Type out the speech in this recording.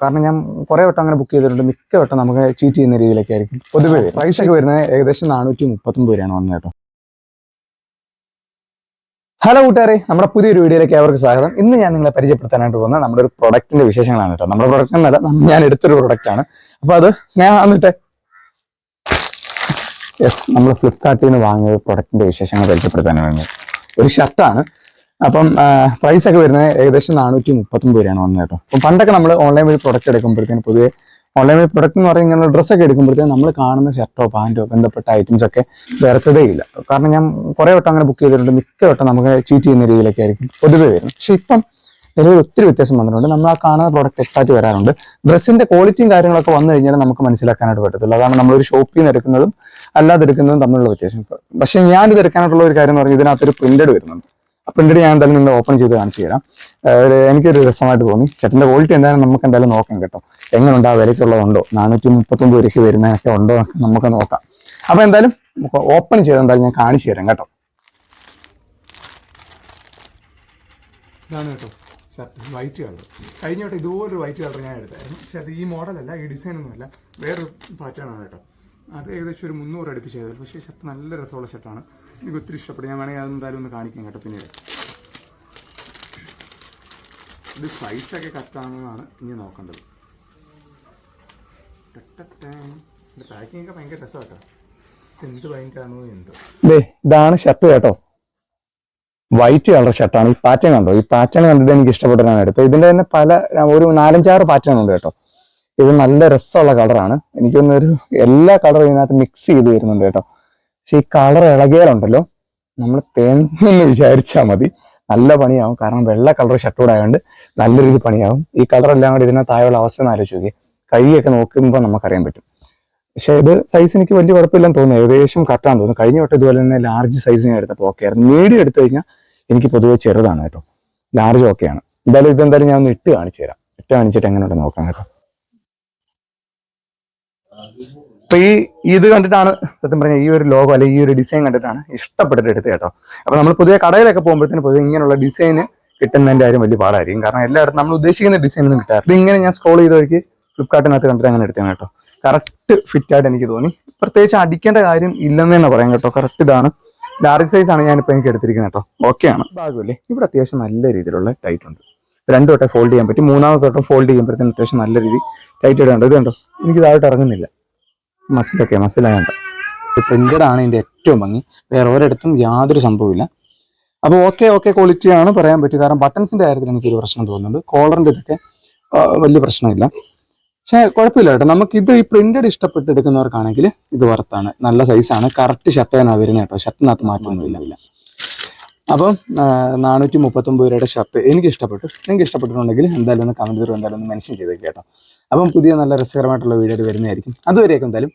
കാരണം ഞാൻ കുറേ വട്ടം അങ്ങനെ ബുക്ക് ചെയ്തിട്ടുണ്ട്. മിക്ക വട്ടം നമുക്ക് ചീറ്റ് ചെയ്യുന്ന രീതിയിലൊക്കെ ആയിരിക്കും. പൊതുവെ പ്രൈസ് ഒക്കെ വരുന്നത് ഏകദേശം നാനൂറ്റി മുപ്പത്തൊമ്പത് രൂപയാണ് വന്നത് കേട്ടോ. ഹലോ കൂട്ടുകാരെ നമ്മുടെ പുതിയൊരു വീഡിയോയിലേക്ക് അവർക്ക് സ്വാഗതം. ഇന്ന് ഞാൻ നിങ്ങളെ പരിചയപ്പെടുത്താനായിട്ട് പോകുന്നത് നമ്മുടെ ഒരു പ്രൊഡക്റ്റിന്റെ വിശേഷങ്ങളാണ് കേട്ടോ. നമ്മുടെ പ്രൊഡക്റ്റ് എന്നല്ല ഞാൻ എടുത്തൊരു പ്രൊഡക്റ്റ് ആണ്. അപ്പൊ അത് സ്നേഹ എന്നിട്ട്. യെസ് നമ്മൾ ഫ്ലിപ്കാർട്ടിൽ നിന്ന് വാങ്ങിയ പ്രൊഡക്റ്റിന്റെ വിശേഷങ്ങൾ പരിചയപ്പെടുത്താനാണ് ഒരു ഷർട്ടാണ് അപ്പം പ്രൈസ് ഒക്കെ വരുന്നത് ഏകദേശം നാനൂറ്റി മുപ്പത്തൊമ്പത് രൂപയാണ് വന്നത് കേട്ടോ. അപ്പം പണ്ടൊക്കെ നമ്മൾ ഓൺലൈൻ വഴി പ്രൊഡക്റ്റ് എടുക്കുമ്പോഴത്തേന് പൊതുവെ ഓൺലൈൻ വഴി പ്രൊഡക്റ്റ് എന്ന് പറയുന്നത് ഇങ്ങനെ ഡ്രസ്സൊക്കെ എടുക്കുമ്പോഴത്തേന് നമ്മൾ കാണുന്ന ഷർട്ടോ പാന്റോ ബന്ധപ്പെട്ട ഐറ്റംസ് ഒക്കെ വരത്തതേ ഇല്ല. കാരണം ഞാൻ കുറേ വട്ടം അങ്ങനെ ബുക്ക് ചെയ്തിട്ടുണ്ട്. മിക്ക വട്ടം നമുക്ക് ചീറ്റ് ചെയ്യുന്ന രീതിയിലൊക്കെ ആയിരിക്കും പൊതുവെ വരുന്നത്. പക്ഷേ ഇപ്പം നിലവിൽ ഒത്തിരി വ്യത്യാസം വന്നിട്ടുണ്ട്. നമ്മൾ ആ കാണുന്ന പ്രോഡക്റ്റ് എക്സാക്റ്റ് വരാറുണ്ട്. ഡ്രസ്സിന്റെ ക്വാളിറ്റിയും കാര്യങ്ങളൊക്കെ വന്നു കഴിഞ്ഞാൽ നമുക്ക് മനസ്സിലാക്കാനായിട്ട് പറ്റത്തുള്ളൂ. അതാണ് നമ്മളൊരു ഷോപ്പിൽ നിന്ന് എടുക്കുന്നതും അല്ലാതെ എടുക്കുന്നതും തമ്മിലുള്ള വ്യത്യാസം. പക്ഷേ ഞാനിത് എടുക്കാനായിട്ടുള്ള ഒരു കാര്യം എന്ന് പറഞ്ഞാൽ ഇതിനകത്തൊരു പ്രിന്റഡ് വരുന്നുണ്ട്. പ്രിന്റഡ് ഞാൻ എന്തായാലും നിങ്ങൾ ഓപ്പൺ ചെയ്ത് കാണിച്ചു തരാം. എനിക്കൊരു രസമായിട്ട് തോന്നി. ചേട്ടന്റെ ക്വാളിറ്റി എന്തായാലും നമുക്ക് എന്തായാലും നോക്കാം കേട്ടോ. എങ്ങനെയുണ്ട് ആ വിലയ്ക്കുള്ളതുണ്ടോ നാനൂറ്റി മുപ്പത്തൊമ്പത് രൂപയ്ക്ക് വരുന്നതൊക്കെ ഉണ്ടോ നമുക്ക് നോക്കാം. അപ്പോൾ എന്തായാലും ഓപ്പൺ ചെയ്ത് എന്തായാലും ഞാൻ കാണിച്ചു തരാം കേട്ടോ. ഇതാണ് കേട്ടോ. ഷർട്ട് വൈറ്റ് കളർ കഴിഞ്ഞ വട്ടം ഇതുപോലൊരു വൈറ്റ് കളർ ഞാൻ എടുത്തായിരുന്നു. പക്ഷേ അത് ഈ മോഡലല്ല ഈ ഡിസൈനൊന്നുമല്ല വേറൊരു പാറ്റേൺ ആണ് കേട്ടോ. അത് ഏകദേശം ഒരു മുന്നൂറ് അടുപ്പിച്ച് ചെയ്തത്. പക്ഷേ ഷർട്ട് നല്ല രസമുള്ള ഷർട്ടാണ്. എനിക്ക് ഒത്തിരി ഇഷ്ടപ്പെട്ടു. ഞാൻ വേണമെങ്കിൽ അതെന്തായാലും ഒന്ന് കാണിക്കാം കേട്ടോ പിന്നീട്. ഇത് സൈസൊക്കെ കറക്റ്റാണെന്നാണ് ഇനി നോക്കേണ്ടത്. പാക്കിംഗ് ഒക്കെ ഭയങ്കര രസം കേട്ടോ. എന്ത് ഭയങ്കരമാണോ എന്തോ. ഇതാണ് ഷർട്ട് കേട്ടോ. വൈറ്റ് കളർ ഷർട്ടാണ് ഈ പാറ്റേൺ കണ്ടോ? ഈ പാറ്റേൺ കണ്ടിട്ട് എനിക്ക് ഇഷ്ടപ്പെട്ടാണ് എടുത്തത്. ഇതിന്റെ തന്നെ പല ഒരു നാലഞ്ചാറ് പാറ്റേൺ ഉണ്ട് കേട്ടോ. ഇത് നല്ല രസമുള്ള കളറാണ്. എനിക്കൊന്നൊരു എല്ലാ കളറും ഇതിനകത്ത് മിക്സ് ചെയ്ത് വരുന്നുണ്ട് കേട്ടോ. പക്ഷെ ഈ കളർ ഇളകിയാലുണ്ടല്ലോ നമ്മൾ തേങ്ങെന്ന് വിചാരിച്ചാൽ മതി. നല്ല പണിയാവും. കാരണം വെള്ള കളർ ഷർട്ട് കൂടെ ആയതുകൊണ്ട് നല്ല രീതിയിൽ പണിയാവും. ഈ കളർ എല്ലാം കൂടി ഇതിനകത്ത് ആയുള്ള അവസ്ഥ ആലോചിച്ച് നോക്കി കൈയൊക്കെ നോക്കുമ്പോൾ നമുക്കറിയാൻ പറ്റും. പക്ഷെ ഇത് സൈസ് എനിക്ക് വലിയ കുഴപ്പമില്ലെന്ന് തോന്നുന്നു. ഏകദേശം കറക്റ്റാന്ന് തോന്നുന്നു. കഴിഞ്ഞ വട്ടം ഇതുപോലെ തന്നെ ലാർജ് സൈസ് ഞാൻ എടുത്തപ്പോൾ ഓക്കെ ആയിരുന്നു. മീഡിയം എടുത്തു കഴിഞ്ഞാൽ എനിക്ക് പൊതുവെ ചെറുതാണ് കേട്ടോ. ലാർജ് ഓക്കെയാണ് എന്തായാലും ഇതെന്തായാലും ഞാൻ ഒന്ന് ഇട്ട് കാണിച്ചു തരാം. ഇട്ട് കാണിച്ചിട്ട് എങ്ങനെയുണ്ട് നോക്കാം കേട്ടോ. അപ്പൊ ഈ ഇത് കണ്ടിട്ടാണ് സത്യം പറഞ്ഞാൽ ഈ ഒരു ലോഗോ അല്ലെങ്കിൽ ഈ ഒരു ഡിസൈൻ കണ്ടിട്ടാണ് ഇഷ്ടപ്പെട്ടിട്ട് എടുത്തത് കേട്ടോ. അപ്പൊ നമ്മൾ പുതിയ കടയിലൊക്കെ പോകുമ്പോഴത്തേന് പൊതുവെ ഇങ്ങനെയുള്ള ഡിസൈന് കിട്ടുന്നതിന്റെ കാര്യം വലിയ പാടായിരിക്കും. കാരണം എല്ലായിടത്തും നമ്മൾ ഉദ്ദേശിക്കുന്ന ഡിസൈൻ ഒന്നും കിട്ടാറില്ല. ഇങ്ങനെ ഞാൻ സ്ക്രോൾ ചെയ്ത് വഴിക്ക് ഫ്ലിപ്കാർട്ടിനകത്ത് കണ്ടിട്ട് അങ്ങനെ എടുത്തതാണ് കേട്ടോ. കറക്റ്റ് ഫിറ്റ് ആയിട്ട് എനിക്ക് തോന്നി. പ്രത്യേകിച്ച് അടിക്കേണ്ട കാര്യം ഇല്ലെന്ന് തന്നെ പറയാം കേട്ടോ. കറക്റ്റ് ഇതാണ്. ലാർജ് സൈസ് ആണ് ഞാനിപ്പോൾ എനിക്ക് എടുത്തിരിക്കുന്നത് കേട്ടോ. ഓക്കെയാണ് ഭാഗമല്ലേ ഇവിടെ അത്യാവശ്യം നല്ല രീതിയിലുള്ള ടൈറ്റ് ഉണ്ട്. രണ്ടു വട്ടം ഫോൾഡ് ചെയ്യാൻ പറ്റും. മൂന്നാമത്തെ വട്ടം ഫോൾഡ് ചെയ്യുമ്പോഴത്തേന് അത്യാവശ്യം നല്ല രീതി ടൈറ്റ് ആയിട്ടുണ്ട് ഇത് കണ്ടോ? എനിക്ക് താഴോട്ട് ഇറങ്ങുന്നില്ല. മസിലൊക്കെ മസിലായണ്ട പ്രിന്റഡ് ആണ് ഇതിന്റെ ഏറ്റവും ഭംഗി. വേറെ ഒരിടത്തും യാതൊരു സംഭവമില്ല അപ്പോൾ ഓക്കെ ഓക്കെ ക്വാളിറ്റി ആണ് പറയാൻ പറ്റും കാരണം ബട്ടൺസിന്റെ കാര്യത്തിൽ എനിക്കൊരു പ്രശ്നം തോന്നുന്നുണ്ട്. കോളറിന്റെ ഇതൊക്കെ വലിയ പ്രശ്നമില്ല. പക്ഷേ കുഴപ്പമില്ല കേട്ടോ. നമുക്ക് ഇത് ഈ പ്രിന്റഡ് ഇഷ്ടപ്പെട്ട് എടുക്കുന്നവർക്കാണെങ്കിൽ ഇത് വർത്താണ് നല്ല സൈസാണ് കറക്റ്റ് ഷർട്ട് വരുന്നത് കേട്ടോ? ഷർട്ടിനകത്ത് മാറ്റമൊന്നുമില്ല. അപ്പം നാനൂറ്റി മുപ്പത്തൊമ്പത് രൂപയുടെ ഷർട്ട് എനിക്ക് ഇഷ്ടപ്പെട്ടു നിങ്ങൾക്ക് ഇഷ്ടപ്പെട്ടിട്ടുണ്ടെങ്കിൽ എന്തായാലും ഒന്ന് കമന്റ് തരും എന്തായാലും ഒന്ന് മെൻഷൻ ചെയ്തേക്ക് കേട്ടോ. അപ്പം പുതിയ നല്ല രസകരമായിട്ടുള്ള വീഡിയോ വരുന്നതായിരിക്കും. അതുവരെയൊക്കെ എന്തായാലും